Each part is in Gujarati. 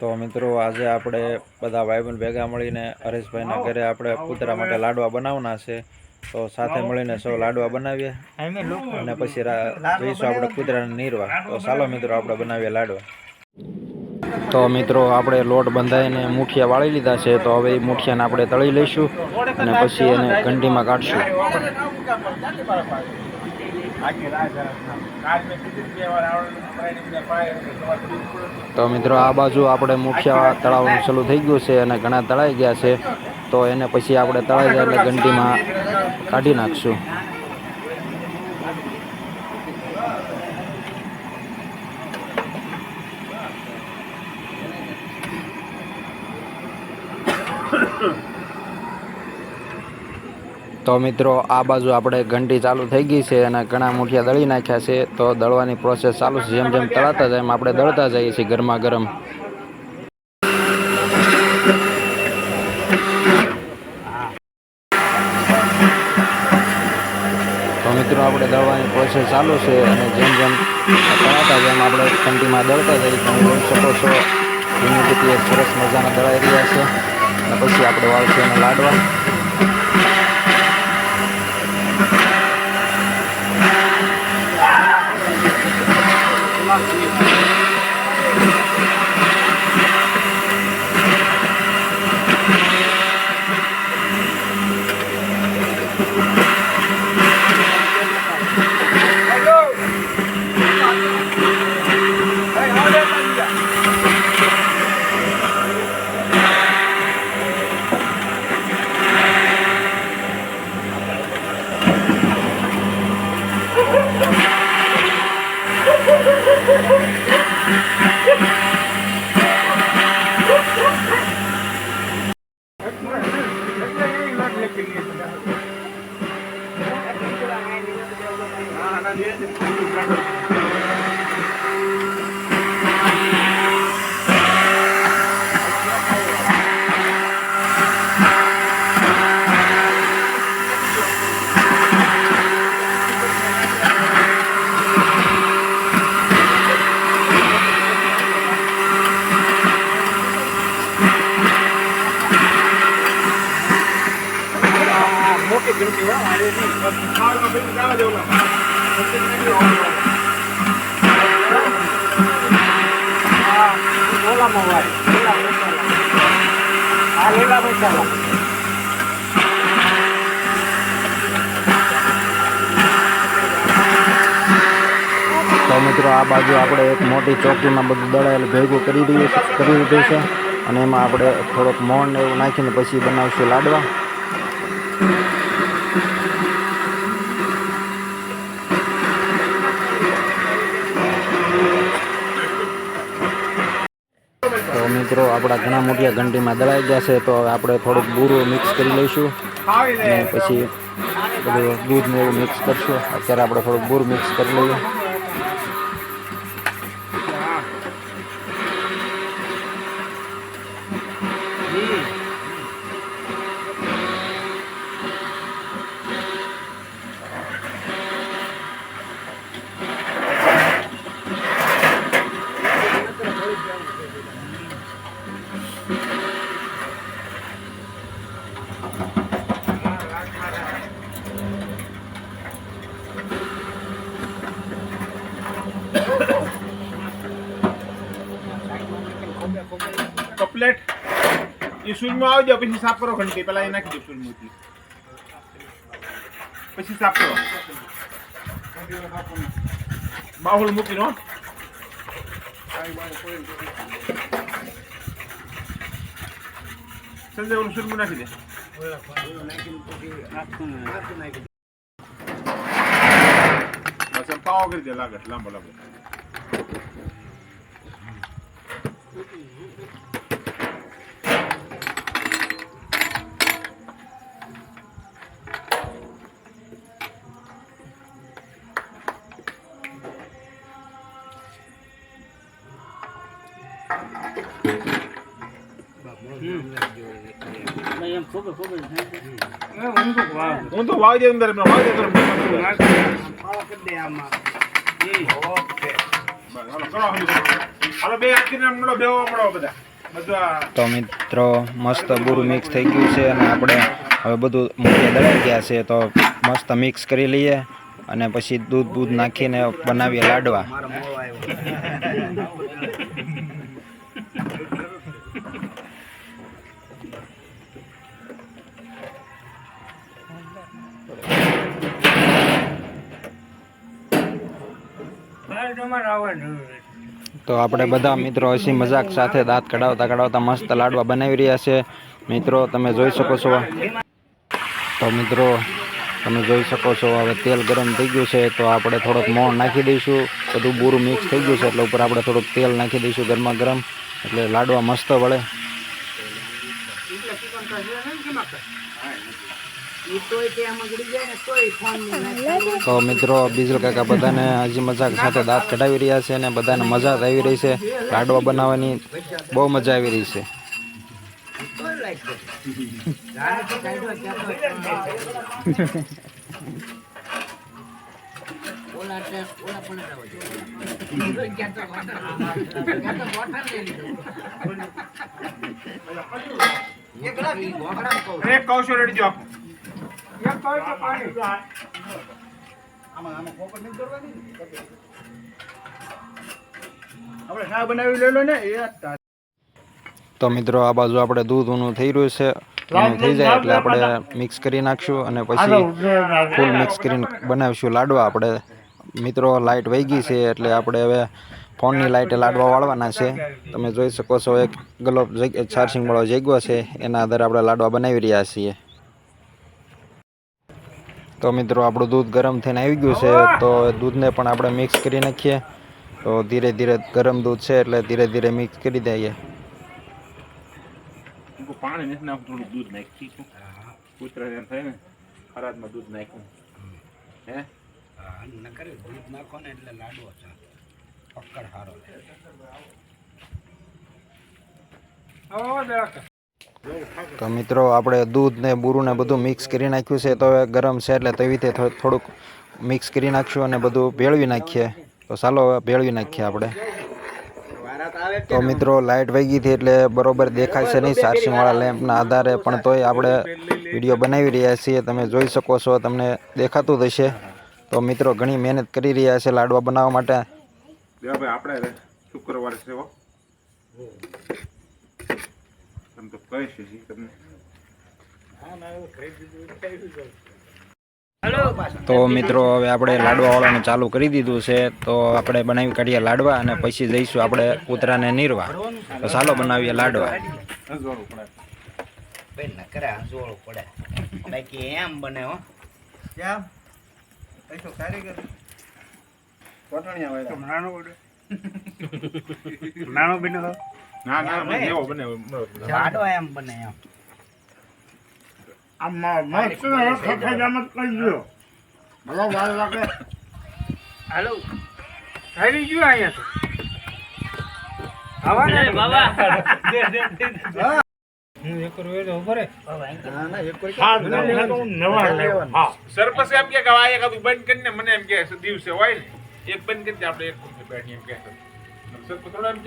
તો મિત્રો, આજે આપણે બધા ભાઈબંધ ભેગા મળીને હરેશભાઈના ઘરે આપણે કૂતરા માટે લાડવા બનાવના છે. તો સાથે મળીને સૌ લાડવા બનાવીએ અને પછી જઈશું આપણે કૂતરાને નીરવા. તો ચાલો મિત્રો, આપણે બનાવીએ લાડવા. તો મિત્રો, આપણે લોટ બંધાઈને મુઠિયા વાળી લીધા છે. તો હવે એ મુઠિયાને આપણે તળી લઈશું અને પછી એને ઘંટીમાં કાઢશું. તો મિત્રો આ બાજુ આપણે મુખ્ય તળાવ શરૂ થઈ ગયું છે અને ઘણા તળાઈ ગયા છે તો એને પછી આપણે તળાઈ જાય એટલે ઘંટીમાં કાઢી નાખશું તો મિત્રો, આ બાજુ આપણે ઘંટી ચાલુ થઈ ગઈ છે અને ઘણા મુઠિયા દળી નાખ્યા છે. તો દળવાની પ્રોસેસ ચાલુ છે. જેમ જેમ તળાતા જાય એમ આપણે દળતા જઈએ છીએ ગરમા ગરમ મિત્રો, આપણે દળવાની પ્રોસેસ ચાલુ છે અને જેમ જેમ તળાતા જાય એમ આપણે ઘંટીમાં દળતા જઈએ તમે જોઈ શકો છો ધીમે સરસ મજાના દળાઈ રહ્યા છે. અને પછી આપણે વાળશું એને લાડવા. તો મિત્રો, આ બાજુ આપણે એક મોટી ચોકીમાં બધું દળાયેલું ભેગું કરી દઈએ કરી દીધું છે. અને એમાં આપણે થોડોક મોણ ને એવું નાખીને પછી બનાવશું લાડવા. તો મિત્રો, આપણા ઘણા મોટિયા ઘંટીમાં દળાઈ ગયા છે, તો આપણે થોડુંક બૂરું મિક્સ કરી લઈશું. અને પછી બધું દૂધ ને એવું મિક્સ કરશું. અત્યારે આપણે થોડુંક બૂર મિક્સ કરી લઈએ. એ શૂન્યમાં આવી જાવ પછી સાફ કરો ઘંટી, પેલા એ નાખી દો શૂન્યમાંથી પછી સાફ કરો બાહુલ મૂકી નો સંજય, ઓલું શૂન્ય નાખી દે. પાવો કરી દે લાગે, લાંબો લાંબો હું તો વાવી દે અંદર વાવી દે તો મિત્રો, મસ્ત બુરું મિક્સ થઈ ગયું છે અને આપણે હવે બધું મૂકી દળાઈ ગયા છે, તો મસ્ત મિક્સ કરી લઈએ અને પછી દૂધ બૂધ નાખીને બનાવીએ લાડવા. તો આપણે બધા મિત્રો હસી મજાક સાથે દાંત કઢાવતા કઢાવતા મસ્ત લાડવા બનાવી રહ્યા છે. મિત્રો, તમે જોઈ શકો છો. તો મિત્રો, તમે જોઈ શકો છો, હવે તેલ ગરમ થઈ ગયું છે, તો આપણે થોડોક મોણ નાખી દઈશું. બધું બૂરું મિક્સ થઈ ગયું છે, એટલે ઉપર આપણે થોડુંક તેલ નાખી દઈશું ગરમા ગરમ. એટલે લાડવા મસ્ત વળે. તો મિત્રો બીજલ કાકા બધાને હજી મજાક સાથે દાંત કઢાવી રહ્યા છે અને બધાને મજા જ આવી રહી છે. લાડવા બનાવવાની બહુ મજા આવી રહી છે. એક કૌશલ તો મિત્રો, આ બાજુ આપણે દૂધ ઊનું થઈ રહ્યું છે. ઊનું થઈ જાય એટલે આપણે મિક્સ કરી નાખશું અને પછી ફૂલ મિક્સ કરીને બનાવીશું લાડવા. આપણે મિત્રો લાઇટ વહી ગઈ છે એટલે આપણે હવે ફોનની લાઇટે લાડવા વાળવાના છે. તમે જોઈ શકો છો, એક ગલોબ ચાર્જિંગ વાળો જગ્યો છે. એના આધારે આપણે લાડવા બનાવી રહ્યા છીએ. તો મિત્રો આપણું દૂધ ગરમ થઈને આવી ગયું છે તો દૂધને પણ આપણે મિક્સ કરી નાખીએ. તો ધીરે ધીરે ગરમ દૂધ છે એટલે ધીરે ધીરે મિક્સ કરી દઈએ. પાણી નથી નાખું થોડું દૂધ નાખી છું. પુત્ર એમ થાય ને ખરાદમાં દૂધ નાખ્યું હે. તો મિત્રો, આપણે દૂધ ને બુરું ને બધું મિક્સ કરી નાખ્યું છે. તો હવે ગરમ છે એટલે તેવી રીતે થોડુંક મિક્સ કરી નાખશું અને બધું ભેળવી નાખીએ. તો ચાલો હવે ભેળવી નાખીએ આપણે. તો મિત્રો લાઇટ વૈગી હતી એટલે બરોબર દેખાશે નહીં. સારસીવાળા લેમ્પના આધારે પણ તોય આપણે વીડિયો બનાવી રહ્યા છીએ. તમે જોઈ શકો છો, તમને દેખાતું થશે તો મિત્રો, ઘણી મહેનત કરી રહ્યા છે લાડવા બનાવવા માટે. આપણે શુક્રવારે હો. તમે તો કહી છે તમને તો મિત્રો હવે આપણે લાડવાવાળાને ચાલુ કરી દીધું છે તો આપણે બનાવી કાઢીએ લાડવા અને પછી જઈશું આપણે કૂતરાને નીરવા. તો ચાલો બનાવીએ લાડવા. બાકી એમ બને હો. નાનો નાનો ના ના બને એવો બને. જાડો એમ બને એમ. આમાં મસ્ત ખખા જામત કરી ગયો ભલો વાર લાગે. હાલો. થઈ ગયું અહીંયા તો. ને બાબા. હું. એક રોજ ઉપર ના ના એક કોઈ નવા લેવા હા. સરપંચ એમ કે કે એક આદું બંધ કરીને મને એમ કે દિવસે હોય ને. એક બંધ કરી દે આપણે એક બેઠી એમ કે થોડો એમ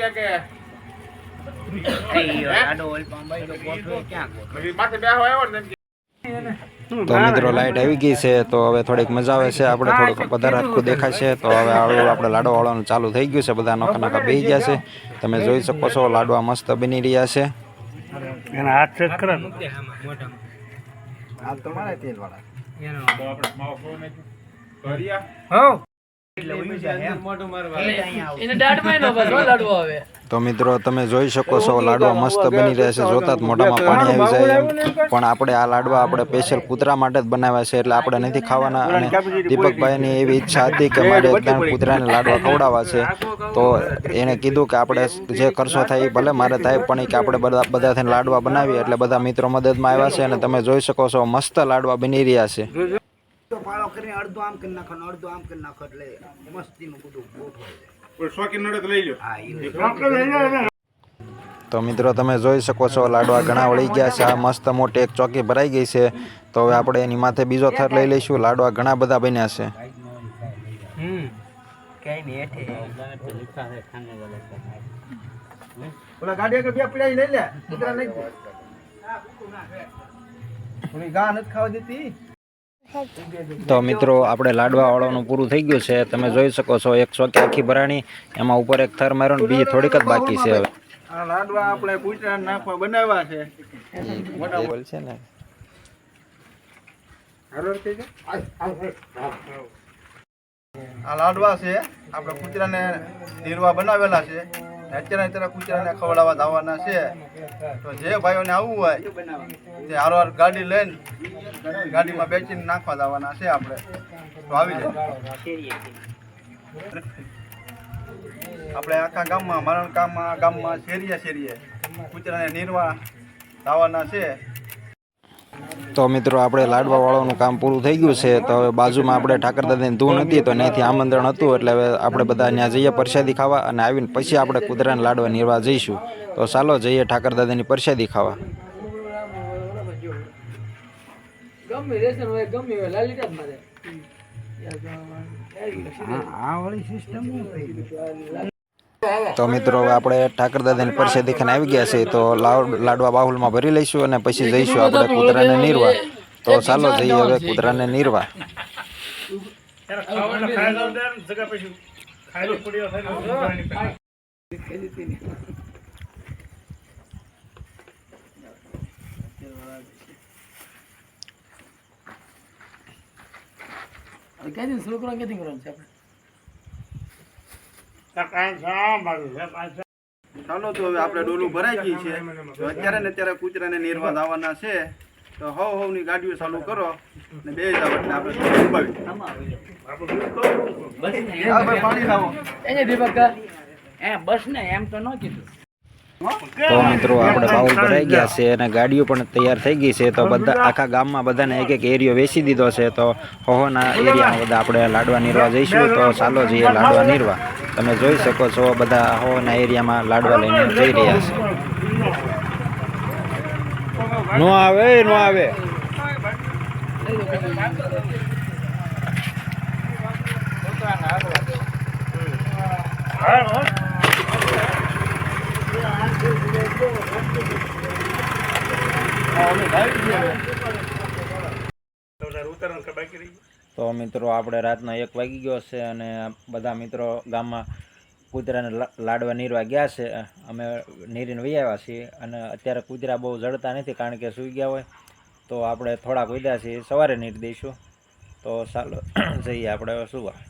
તો મિત્રો લાઈટ આવી ગઈ છે તો હવે થોડીક મજા આવે છે આપણે થોડુંક વધારે આખું દેખાશે તો હવે આવું આપણે લાડો વાળવાનું ચાલુ થઈ ગયું છે બધા નોખા નોખા બેસી ગયા છે. તમે જોઈ શકો છો લાડવા મસ્ત બની રહ્યા છે. એના હાથ ચેક કરે ને. તમારા તેલ વાળા એનો. તો મિત્રો તમે જોઈ શકો છો લાડવા મસ્ત બની રહ્યા છે. જોતા જ મોઢામાં પાણી આવી જાય પણ આપણે આ લાડવા આપણે સ્પેશિયલ કૂતરા માટે જ બનાવ્યા છે એટલે આપણે નથી ખાવાના. અને દીપકભાઈની એવી ઈચ્છા હતી કે મારે ત્યાં કૂતરાને લાડવા ખવડાવવા છે. તો એણે કીધું કે આપણે જે કરશો થાય એ ભલે મારે થાય પણ કે આપણે બધા બધા થઈને લાડવા બનાવીએ. એટલે બધા મિત્રો મદદમાં આવ્યા છે અને તમે જોઈ શકો છો મસ્ત લાડવા બની રહ્યા છે. તો ફાળો કરીને અડધો આમ કરી નાખો અડધો આમ કરી નાખો એટલે મસ્તીનું બધું કોઈ શોખીન નડે લઈ લો હા તો મિત્રો તમે જોઈ શકો છો લાડવા ઘણા વળી ગયા છે. આ મસ્ત મોટી એક ચોકી ભરાઈ ગઈ છે. તો હવે આપણે એની માથે બીજો થર લઈ લઈશું. લાડવા ઘણા બધા બન્યા છે. ગાડી ગા નથી ખાવા દેતી? તો મિત્રો આપણે લાડવા વાળવાનું પૂરું થઈ ગયું છે. તમે જોઈ શકો છો એક સોકી આખી ભરાણી એમાં ઉપર એક થર માર્યો ને બીજી થોડીક જ બાકી છે હવે. આ લાડવા આપણે કૂતરા નાખવા બનાવ્યા છે. બોલ. છે ને. આ લાડવા છે. આપણે કૂતરાને નીરવા બનાવેલા છે. ને અત્યારે અત્યારે કુચરાને ખવડાવવા દાવાના છે. તો જે ભાઈઓને આવવું હોય, તે હારવાર ગાડી લઈને ગાડીમાં બેસીને નાખવા જવાના છે આપણે. તો આવી જાય આપણે આખા ગામમાં, મરણ ગામમાં ગામમાં શેરીએ શેરીએ કુતરાને નિર્વાહ લાવવાના છે. તો મિત્રો આપણે લાડવા વાળવાનું કામ પૂરું થઈ ગયું છે તો હવે બાજુમાં આપણે ઠાકર દાદાની ધૂન હતી તો ત્યાંથી આમંત્રણ હતું એટલે હવે આપણે બધા ત્યાં જઈએ પરસાદી ખાવા અને આવીને પછી આપણે કુતરાને લાડવા નિર્વાહ જઈશું. તો ચાલો જઈએ ઠાકર દાદાની પરસાદી ખાવા. ગમે રેશન હોય ગમે હોય લાલીટા જ મારે. તો મિત્રો, હવે આપણે ઠાકર દાદાની પરસે દેખાને આવી ગયા છે, તો લાડવા બાહુલમાં ભરી લઈશું અને પછી જઈશું આપણે કૂતરાને નીરવા. તો ચાલો જઈએ હવે કૂતરાને નિર્વા. છોકરો ક્યાંથી કરવાનું છે આપણે? કાંઈ સાંભળ્યું છે પાછા ચાલો તો હવે આપણે ડોલું ભરાઈ ગઈ છે. તો અત્યારે ને અત્યારે કૂતરાને નિર્વાદ આવવાના છે. તો હવ હવની ગાડીઓ ચાલુ કરો ને બે જાવ એટલે આપણે ઉભાવી હા ભાઈ એ બસ ને એમ તો મિત્રો આપણે બાઉલ ભરાઈ ગયા છે અને ગાડીઓ પણ તૈયાર થઈ ગઈ છે. તો બધા આખા ગામમાં બધાને એક એક એરિયો વેચી દીધો છે. તો હોહોના એરિયામાં બધા આપણે લાડવા નીરવા જઈશું. તો ચાલો જઈએ લાડવા નીરવા. તમે જોઈ શકો છો, બધા હોહોના એરિયામાં લાડવા લઈને જઈ રહ્યા છે. નો આવે નો આવે. હા તો મિત્રો, આપણે રાતનો એક વાગી ગયો છે અને બધા મિત્રો ગામમાં કૂતરાને લાડવા નીરવા ગયા છે. અમે નીરીને વહી આવ્યા છીએ અને અત્યારે કૂતરા બહુ જડતા નથી કારણ કે સૂઈ ગયા હોય. તો આપણે થોડાક વધ્યા છીએ. સવારે નીર દઈશું. તો ચાલો, જઈએ આપણે સુવા.